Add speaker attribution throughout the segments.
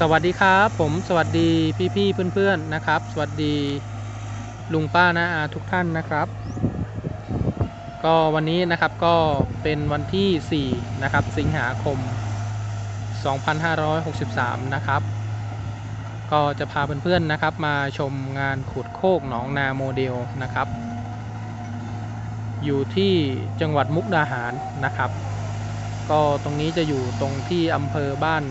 Speaker 1: สวัสดีครับผมสวัสดีพี่ๆเพื่อนๆนะครับ สวัสดีลุงป้านาอาทุกท่านนะครับ ก็วันนี้นะครับก็เป็นวันที่ 4 นะครับ สิงหาคม 2563 นะครับ ก็จะพาเพื่อนๆนะครับ มาชมงานขุดโคกหนองนาโมเดลนะครับ อยู่ที่จังหวัดมุกดาหารนะครับ ก็ตรงนี้จะอยู่ตรงที่อำเภอบ้าน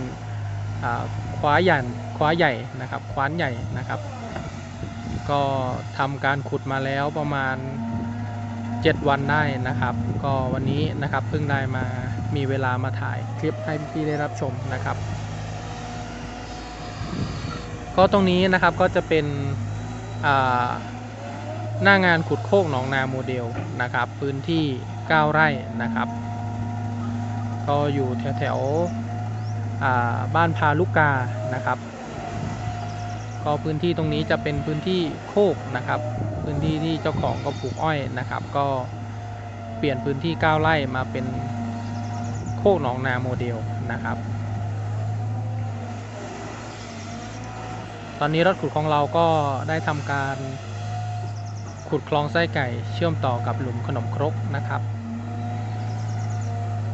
Speaker 1: คว้าใหญ่คว้าใหญ่นะครับคว้านใหญ่นะครับ ก็ทำการขุดมาแล้วประมาณ 7 วันได้นะครับ ก็วันนี้นะครับเพิ่งได้มามีเวลามาถ่ายคลิปให้พี่ๆได้รับชมนะครับ ก็ตรงนี้นะครับก็จะเป็นหน้างานขุดโคกหนองนาโมเดลนะครับ พื้นที่ 9 ไร่นะครับ ก็อยู่แถวแถวๆ บ้านพาลูกกานะครับ ก็พื้นที่ตรงนี้จะเป็นพื้นที่โคกนะครับ พื้นที่ที่เจ้าของก็ปลูกอ้อยนะครับ ก็เปลี่ยนพื้นที่ 9 ไร่มาเป็นโคกหนองนาโมเดลนะครับ ตอนนี้รถขุดของเราก็ได้ทำการขุดคลองไส้ไก่เชื่อมต่อกับหลุมขนมครกนะครับ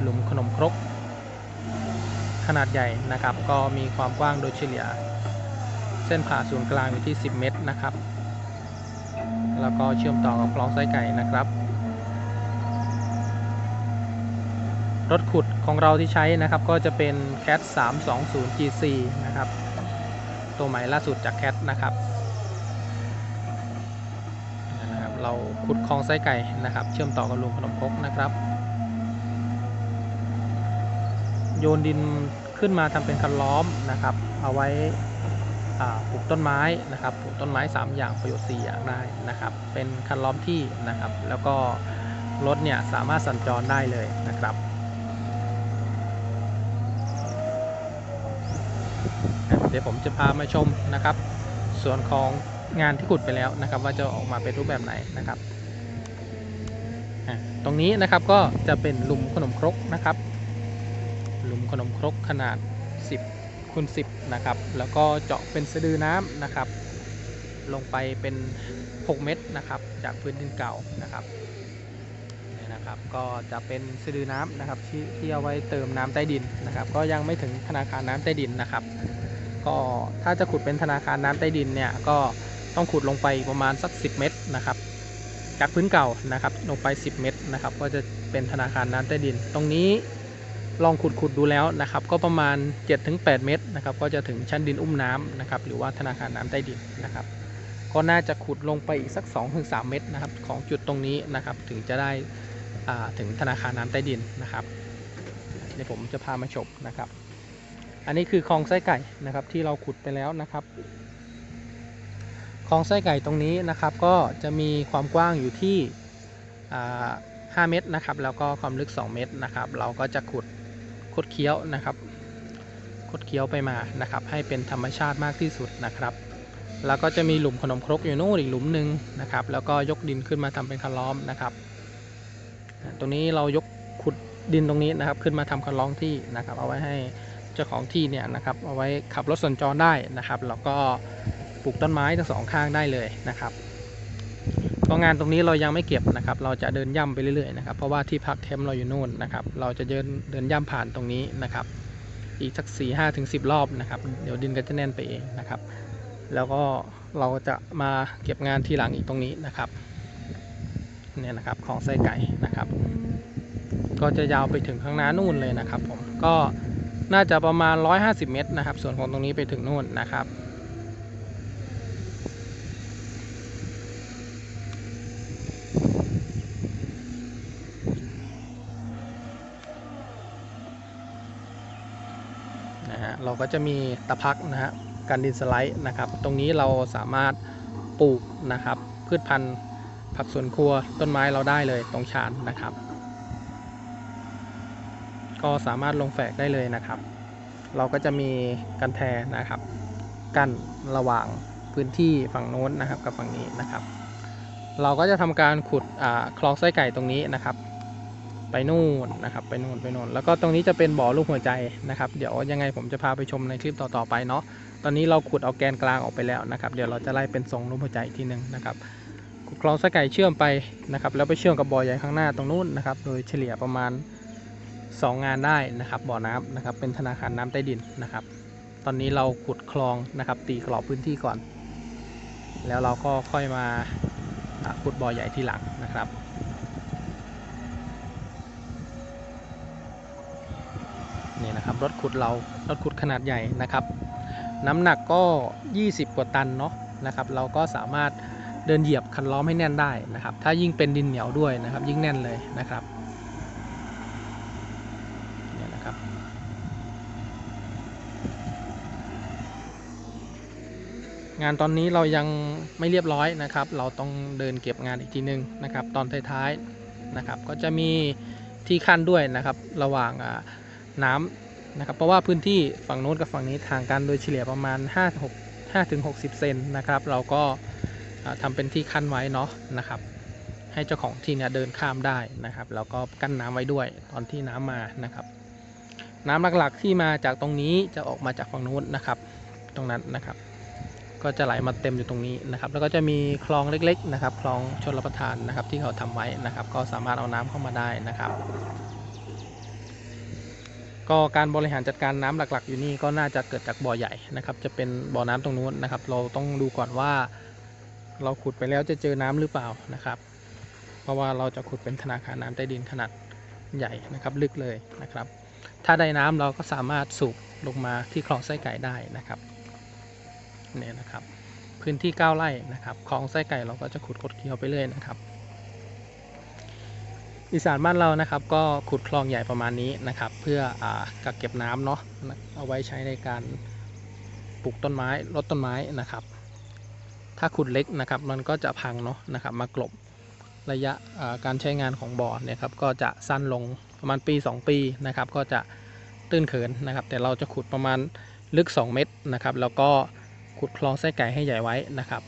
Speaker 1: หลุมขนมครก ขนาดใหญ่นะครับ ก็มีความกว้างโดยเฉลี่ย เส้นผ่าศูนย์กลางอยู่ที่ 10 เมตรนะครับ แล้วก็เชื่อมต่อกับคลองไส้ไก่นะครับ รถขุดของเราที่ใช้นะครับก็จะเป็น CAT 320 GC นะครับ ตัวใหม่ล่าสุดจาก CAT นะครับนะครับเราขุดคลองไส้ไก่นะครับ เชื่อมต่อกับลุมขนมคกนะครับ โยนดินขึ้นมาทำเป็นคันล้อมนะครับ เอาไว้ปลูกต้นไม้นะครับปลูกต้นไม้ 3 อย่างประโยชน์4อย่างได้นะครับ เป็นคันล้อมที่นะครับ แล้วก็รถเนี่ยสามารถสัญจรได้เลยนะครับเดี๋ยวผมจะพามาชมนะครับ ส่วนของงานที่ขุดไปแล้วนะครับ ว่าจะออกมาเป็นรูปแบบไหนนะครับ ตรงนี้นะครับก็จะเป็นหลุมขนมครกนะครับ หลุมขนมครกขนาด 10คูณ10 นะครับ แล้วก็เจาะเป็นสะดือน้ำนะครับ ลงไปเป็น 6 เมตรนะครับ จากพื้นดินเก่านะครับนี่นะครับ ก็จะเป็นสะดือน้ำนะครับที่ที่เอาไว้เติมน้ำใต้ดินนะครับ ก็ยังไม่ถึงธนาคารน้ำใต้ดินนะครับ ก็ถ้าจะขุดเป็นธนาคารน้ำใต้ดินเนี่ยก็ต้องขุดลงไปประมาณสัก 10 เมตรนะครับ จากพื้นเก่านะครับ ลงไป 10 เมตรนะครับ ก็จะเป็นธนาคารน้ำใต้ดิน ตรงนี้ ลองขุดขุดดูแล้วนะครับ ก็ประมาณ 7-8 เมตรนะครับ ก็จะถึงชั้นดินอุ้มน้ำนะครับ หรือว่าธนาคารน้ำใต้ดินนะครับ ก็น่าจะขุดลงไปอีกสัก 2-3 เมตรนะครับ ของจุดตรงนี้นะครับ ถึงจะได้ถึงธนาคารน้ำใต้ดินนะครับเดี๋ยวผมจะพามาชมนะครับ อันนี้คือคลองไส้ไก่นะครับ ที่เราขุดไปแล้วนะครับคลองไส้ไก่ตรงนี้นะครับก็จะมีความกว้างอยู่ที่อ่า5เมตรนะครับ แล้วก็ความลึก 2 เมตรนะครับ เราก็จะขุด คดเคี้ยวนะครับ คดเคี้ยวไปมานะครับ ให้เป็นธรรมชาติมากที่สุดนะครับ แล้วก็จะมีหลุมขนมครกอยู่นู่นอีกหลุมหนึ่งนะครับ แล้วก็ยกดินขึ้นมาทำเป็นคันล้อมนะครับตรงนี้เรายกขุดดินตรงนี้นะครับ ขึ้นมาทำคันล้อมที่นะครับ เอาไว้ให้เจ้าของที่เนี่ยนะครับ เอาไว้ขับรถสัญจรได้นะครับ แล้วก็ปลูกต้นไม้ทั้งสองข้างได้เลยนะครับ ก็งานตรงนี้เรายังไม่เก็บนะครับ เราจะเดินย่ำไปเรื่อยๆนะครับ เพราะว่าที่พักแคมป์เราอยู่นู่นนะครับ เราจะเดินเดินย่ำผ่านตรงนี้นะครับ อีกสัก4ี่ห้าถึงสิรอบนะครับ เดี๋ยวดินก็จะแน่นไปเองนะครับ แล้วก็เราจะมาเก็บงานทีหลังอีกตรงนี้นะครับ เนี่ยนะครับของไส้ไก่นะครับ ก็จะยาวไปถึงข้างหน้านู่นเลยนะครับ ผม ก็น่าจะประมาณ 150 เมตรนะครับ ส่วนของตรงนี้ไปถึงนู่นนะครับ นะฮะเรา ก็จะมีตะพักนะฮะกันดินสไลด์นะครับ ตรงนี้เราสามารถปลูกนะครับ พืชพันธุ์ผักสวนครัวต้นไม้เราได้เลยตรงชานนะครับ ก็สามารถลงแฝกได้เลยนะครับ เราก็จะมีกันแทนะครับ กั้นระหว่างพื้นที่ฝั่งโน้นนะครับกับฝั่งนี้นะครับ เราก็จะทำการขุดคลองไส้ไก่ตรงนี้นะครับ ไปนู่นนะครับ ไปนู่นไปนู่นแล้วก็ตรงนี้จะเป็นบ่อลูกหัวใจนะครับ เดี๋ยวยังไงผมจะพาไปชมในคลิปต่อๆไปเนาะตอนนี้เราขุดเอาแกนกลางออกไปแล้วนะครับ เดี๋ยวเราจะไล่เป็นทรงรูปหัวใจอีกทีหนึ่งนะครับขุดคลองส้ไก่เชื่อมไปนะครับแล้วไปเชื่อมกับบ่อใหญ่ข้างหน้าตรงนู้นนะครับ โดยเฉลี่ยประมาณ 2 งานได้นะครับบ่อน้ำนะครับเป็นธนาคารน้ำใต้ดินนะครับ ตอนนี้เราขุดคลองนะครับ ตีกรอบพื้นที่ก่อน แล้วเราก็ค่อยมาขุดบ่อใหญ่ทีหลังนะครับ นี่นะค รถขุดเรารถขุดขนาดใหญ่นะครับ น้ำหนักก็ 20 กว่าตันเนาะนะครับ เราก็สามารถเดินเหยียบคันล้อมให้แน่นได้นะครับ ถ้ายิ่งเป็นดินเหนียวด้วยนะครับ ยิ่งแน่นเลยนะครับเนี่ยนะครับ งานตอนนี้เรายังไม่เรียบร้อยนะครับ เราต้องเดินเก็บงานอีกทีนึงนะครับ ตอนท้ายๆนะครับ ก็จะมีที่ขั้นด้วยนะครับ ระหว่างอ่า นะครับ เพราะว่าพื้นที่ฝั่งโน้นกับฝั่งนี้ห่างกันโดยเฉลี่ยประมาณ 5 6 5ถึง60 เซนนะครับ เราก็อ่าทำเป็นที่ขั้นไว้เนาะนะครับ ให้เจ้าของที่เนี่ยเดินข้ามได้นะครับ แล้วก็กั้นน้ำไว้ด้วยตอนที่น้ำมานะครับ น้ำหลักๆที่มาจากตรงนี้จะออกมาจากฝั่งโน้นนะครับ ตรงนั้นนะครับ ก็จะไหลมาเต็มอยู่ตรงนี้นะครับ แล้วก็จะมีคลองเล็ก ๆ นะครับ คลองชลประทานนะครับ ที่เขาทำไว้นะครับ ก็สามารถเอาน้ำเข้ามาได้นะครับ ก็การบริหารจัดการน้ำหลัก ๆ อยู่นี่ก็น่าจะเกิดจากบ่อใหญ่นะครับ จะเป็นบ่อน้ำตรงนู้นนะครับ เราต้องดูก่อนว่า เราขุดไปแล้วจะเจอน้ำหรือเปล่านะครับ เพราะว่าเราจะขุดเป็นธนาคารน้ำใต้ดินขนาดใหญ่นะครับลึกเลยนะครับ ถ้าได้น้ำเราก็สามารถสูบลงมาที่คลองไส้ไก่ได้นะครับเนี่ยนะครับ พื้นที่ 9 ไร่นะครับคลองไส้ไก่เราก็จะขุดคดเคี้ยวไปเรื่อยนะครับ อีสานบ้านเรานะครับก็ขุดคลองใหญ่ประมาณนี้นะครับ เพื่ออกักเก็บน้ำเนาะเอาไว้ใช้ในการปลูกต้นไม้ลดต้นไม้นะครับ ถ้าขุดเล็กนะครับมันก็จะพังเนาะนะครับ มากลบระยะการใช้งานของบ่อเนี่ยครับก็จะสั้นลงประมาณปี 2 ปีนะครับ ก็จะตื้นเขินนะครับ แต่เราจะขุดประมาณลึก 2 เมตรนะครับ แล้วก็ขุดคลองไส้ไก่ให้ใหญ่ไว้นะครับ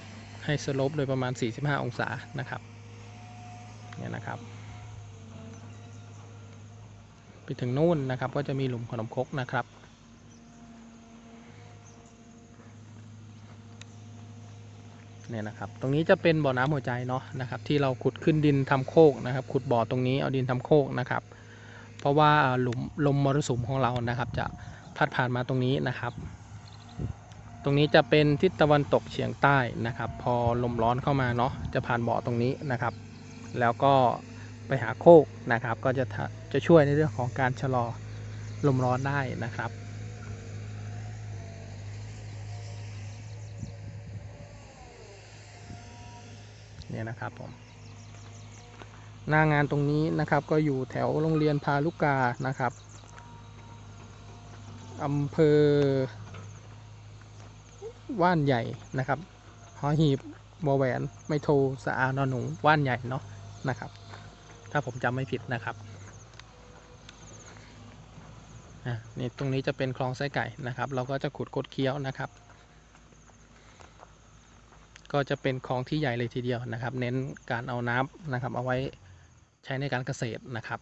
Speaker 1: ให้สลปโดยประมาณ 45 องศานะครับเนี่ยนะครับ ไปถึงนู่นนะครับ ก็จะมีหลุมขนมครกนะครับเนี่ยนะครับ ตรงนี้จะเป็นบ่อน้ำหัวใจเนาะนะครับ ที่เราขุดขึ้นดินทำโคกนะครับ ขุดบ่อตรงนี้เอาดินทำโคกนะครับ เพราะว่าหลุมลมมรสุมของเรานะครับ จะพัดผ่านมาตรงนี้นะครับ ตรงนี้จะเป็นทิศตะวันตกเฉียงใต้นะครับ พอลมร้อนเข้ามาเนาะจะผ่านบ่อตรงนี้นะครับ แล้วก็ ไปหาโคกนะครับ ก็จะจะช่วยในเรื่องของการชะลอลมร้อนได้นะครับ เนี่ยนะครับผม หน้างานตรงนี้นะครับก็อยู่แถวโรงเรียนพาลุกานะครับอำเภอว่านใหญ่นะครับหอหีบวอแหวน ไม่โทสะอานอนหนูว่านใหญ่เนาะนะครับ ถ้าผมจำไม่ผิดนะครับอะนี่ตรงนี้จะเป็นคลองไส้ไก่นะครับ เราก็จะขุดกดเคี้ยวนะครับ ก็จะเป็นคลองที่ใหญ่เลยทีเดียวนะครับ เน้นการเอาน้ำนะครับ เอาไว้ใช้ในการเกษตรนะครับ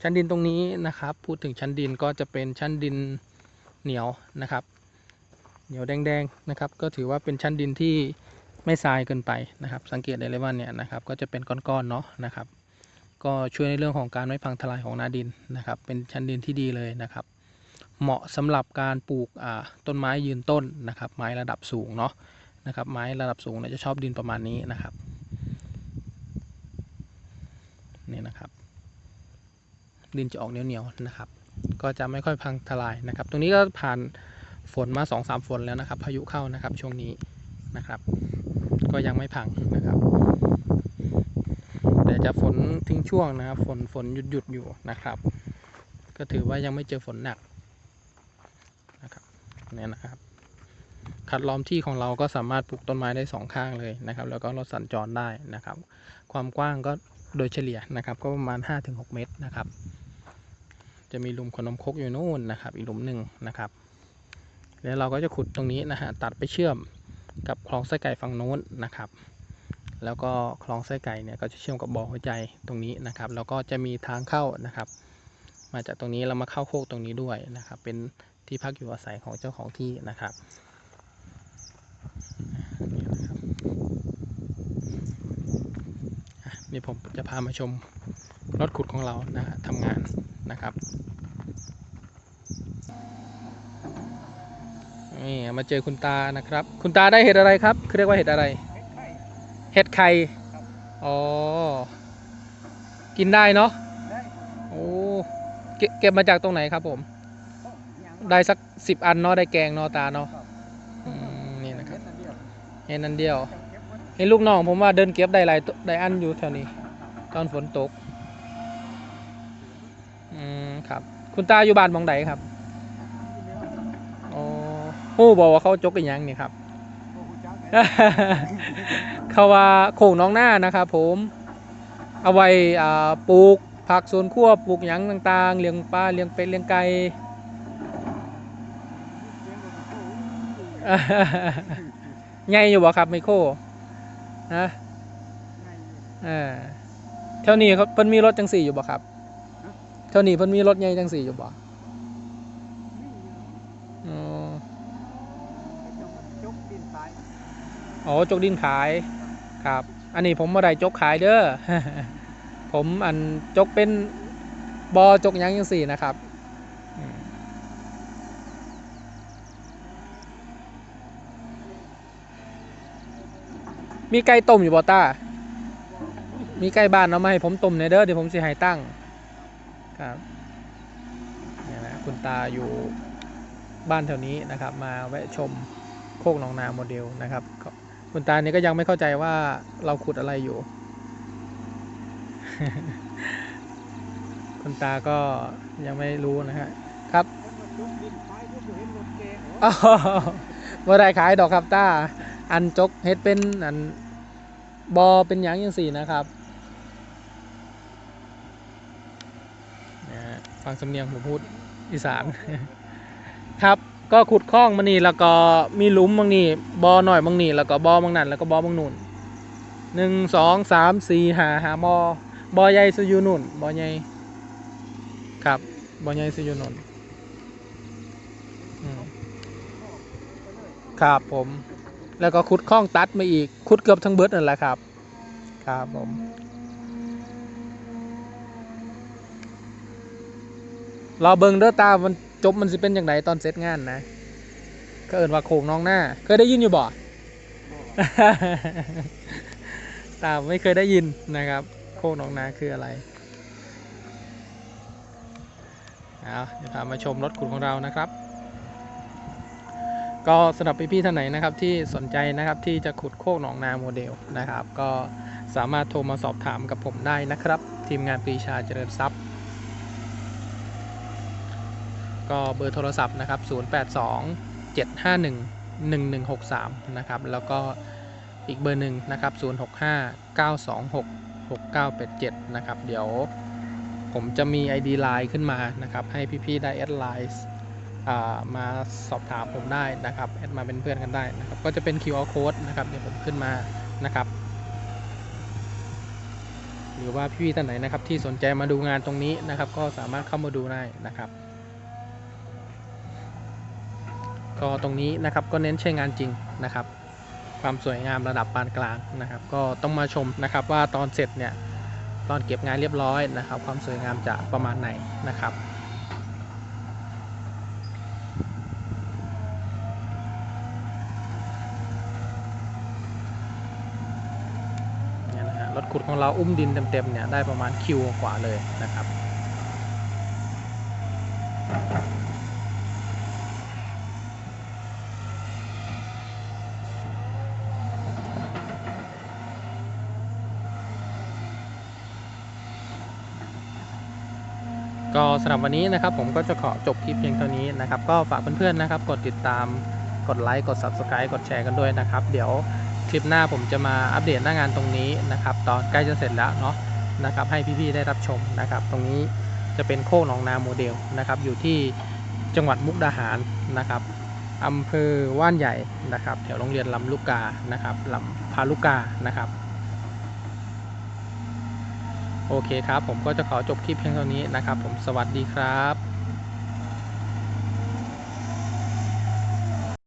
Speaker 1: ชั้นดินตรงนี้นะครับ พูดถึงชั้นดินก็จะเป็นชั้นดินเหนียวนะครับ เหนียวแดงๆนะครับ ก็ถือว่าเป็นชั้นดินที่ไม่ทรายเกินไปนะครับ สังเกตได้เลยว่าเนี่ยนะครับ ก็จะเป็นก้อนๆเนาะนะครับ ก็ช่วยในเรื่องของการไม่พังทลายของหนาดินนะครับ เป็นชั้นดินที่ดีเลยนะครับ เหมาะสำหรับการปลูกต้นไม้ยืนต้นนะครับ ไม้ระดับสูงเนาะนะครับ ไม้ระดับสูงเนี่ยจะชอบดินประมาณนี้นะครับนี่นะครับ ดินจะออกเหนียวๆนะครับ ก็จะไม่ค่อยพังทลายนะครับ ตรงนี้ก็ผ่านฝนมา2อสฝนแล้วนะครับ พายุเข้านะครับช่วงนี้นะครับ ก็ยังไม่พังนะครับ จะฝนทิ้งช่วงนะครับ ฝนฝนหยุดหยุดอยู่นะครับ ก็ถือว่ายังไม่เจอฝนหนักนะครับเนี่ยนะครับขัดล้อมที่ของเราก็สามารถปลูกต้นไม้ได้สองข้างเลยนะครับ แล้วก็รถสัญจรได้นะครับ ความกว้างก็โดยเฉลี่ยนะครับ ก็ประมาณ 5-6 เมตรนะครับ จะมีหลุมขนมครกอยู่นู่นนะครับ อีกหลุมหนึ่งนะครับ แล้วเราก็จะขุดตรงนี้นะฮะตัดไปเชื่อมกับคลองไส้ไก่ฝั่งโน้นนะครับ แล้วก็คลองไส้ไก่เนี่ยก็จะเชื่อมกับบ่อหัวใจตรงนี้นะครับ แล้วก็จะมีทางเข้านะครับ มาจากตรงนี้เรามาเข้าโคกตรงนี้ด้วยนะครับ เป็นที่พักอยู่อาศัยของเจ้าของที่นะครับนี่ผมจะพามาชมรถขุดของเรานะฮะทำงานนะครับนี่มาเจอคุณตานะครับ คุณตาได้เห็ดอะไรครับเขาเรียกว่าเห็ดอะไร เห็ดไข่อ๋อ กินได้เนาะ
Speaker 2: ได้
Speaker 1: โอ้เก็บเก็บมาจากตรงไหนครับผม ได้สักสิบอันเนาะได้แกงเนาะตาเนาะอืมนี่นะครับเห็นนันเดียว เห็นลูกน้องผมว่าเดินเก็บได้หลายตัวได้อันอยู่แถวนี้ ตอนฝนตก อืมครับ คุณตาอยู่บ้านหมองใดครับอ๋อฮู้บอกว่าเขาจกกันยังนี่ครับ เขาว่าโขงน้องหน้านะครับผมเอาไว้อ่าปลูกผักสวนครัวปลูกหยังต่างๆเลี้ยงปลาเลี้ยงเป็ดเลี้ยงไก่ใหญ่อยู่บ่ครับไมโครฮะอ่าเท่านี้เขาเพิ่นมีรถจังสี่อยู่บ่ครับเท่านี้เพิ่นมีรถใหญ่จังสี่อยู่บ่ อ๋อจกดินขายครับ อันนี้ผมบ่ได้จกขายเด้อผมอันจกเป็นบอจกยังจังสี่นะครับมีไก่ต้มอยู่บ่ต้า มีไก่บ้านเอามาให้ผมต้มในเด้อเดี๋ยวผมสิให้ตั้ง ครับเนี่ยนะคุณตาอยู่บ้านแถวนี้นะครับ มาแวะชมโคกหนองนาโมเดลนะครับ คุณตาเนี่ยก็ยังไม่เข้าใจว่าเราขุดอะไรอยู่ คุณตาก็ยังไม่รู้นะฮะ ครับอ้าวบ่ได้ขายดอกครับตาอันจกเฮ็ดเป็นอันบอเป็นหยังยังสี่นะครับนะฮะฟังสำเนียงผมพูดอีสานครับ ก็ขุดคลองมานี่แล้วก็มีหลุมบางนี่บอหน่อยบางนี่แล้วก็บอบางนั่นแล้วก็บอบางนู่นหนึ่งสองสามสี่หาหาบอบอใหญ่สุยูนุ่นบอใหญ่ครับบอใหญ่สุยูนุ่นครับผม แล้วก็ขุดคล้องตัดมาอีกขุดเกือบทั้งเบิดนั่นแหละครับ ครับผมรอเบิงเด้อตามัน จบมันสิเป็นอย่างไรตอนเสร็จงานนะ ก็เอินว่าโขงน้องหน้า เคยได้ยินอยู่บ่ ตาไม่เคยได้ยินนะครับ โคกน้องนาคืออะไรเอาเดี๋ยวพามาชมรถขุดของเรานะครับ ก็สำหรับพี่ๆท่านไหนนะครับที่สนใจนะครับที่จะขุดโคกหนองนาโมเดลนะครับ ก็สามารถโทรมาสอบถามกับผมได้นะครับ ทีมงานปรีชาเจริญทรัพย์ ก็เบอร์โทรศัพท์นะครับ 082 751 1163 นะครับ แล้วก็อีกเบอร์หนึ่งนะครับ 065 926 6987 นะครับ เดี๋ยวผมจะมี ID Line ขึ้นมานะครับ ให้พี่ๆได้แอดไลน์มาสอบถามผมได้นะครับแอดมาเป็นเพื่อนกันได้นะครับ ก็จะเป็น QR code นะครับเดี๋ยวผมขึ้นมานะครับ หรือว่าพี่ๆท่านไหนนะครับที่สนใจมาดูงานตรงนี้นะครับ ก็สามารถเข้ามาดูได้นะครับ ก็ตรงนี้นะครับก็เน้นใช้งานจริงนะครับ ความสวยงามระดับปานกลางนะครับ ก็ต้องมาชมนะครับว่าตอนเสร็จเนี่ยตอนเก็บงานเรียบร้อยนะครับ ความสวยงามจะประมาณไหนนะครับรถขุดของเราอุ้มดินเต็มๆเนี่ยได้ประมาณคิวกว่าเลยนะครับ สำหรับวันนี้นะครับผมก็จะขอจบคลิปเพียงเท่านี้นะครับ ก็ฝากเพื่อนๆนะครับ กดติดตามกดไลค์กด Subscribe กดแชร์กันด้วยนะครับ เดี๋ยวคลิปหน้าผมจะมาอัปเดตหน้างานตรงนี้นะครับ ตอนใกล้จะเสร็จแล้วเนาะนะครับ ให้พี่ๆได้รับชมนะครับ ตรงนี้จะเป็นโคกหนองนาโมเดลนะครับ อยู่ที่จังหวัดมุกดาหารนะครับอำเภอว่านใหญ่นะครับ แถวโรงเรียนลำลูกกานะครับลำพาลูกกานะครับ โอเคครับ ผมก็จะขอจบคลิปเพียงเท่านี้นะครับ ผมสวัสดีครับ